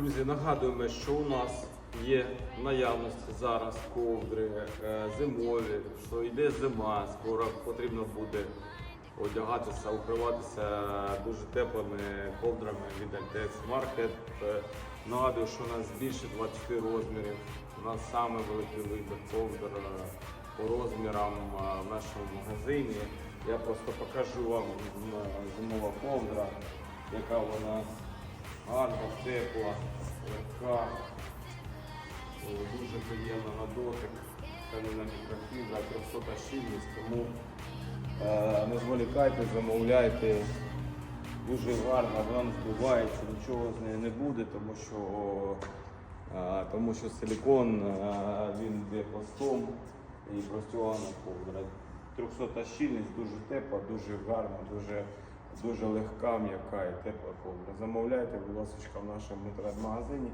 Друзі, нагадуємо, що у нас є в наявності зараз ковдри е, зимові, що йде зима, скоро потрібно буде одягатися, укриватися дуже теплими ковдрами від Altex Market. Е, Нагадую, що у нас більше 20 розмірів. У нас саме великий вибір ковдр е, по розмірам в нашому магазині. Я просто покажу вам зимова ковдра, яка вона тепла, легка, дуже приємна на дотик, тканина мікрофібра, 300 щільність, тому е, не зволікайте, замовляйте. Дуже гарно, вона не збивається, нічого з нею не буде, тому що, е, тому що силікон е, він йде пластом і простягана ковдра. 300 щільність, дуже тепла, дуже гарна, дуже, дуже легка, м'яка і тепла ковдра. Замовляйте, будь ласка, в нашому інтернет-магазині.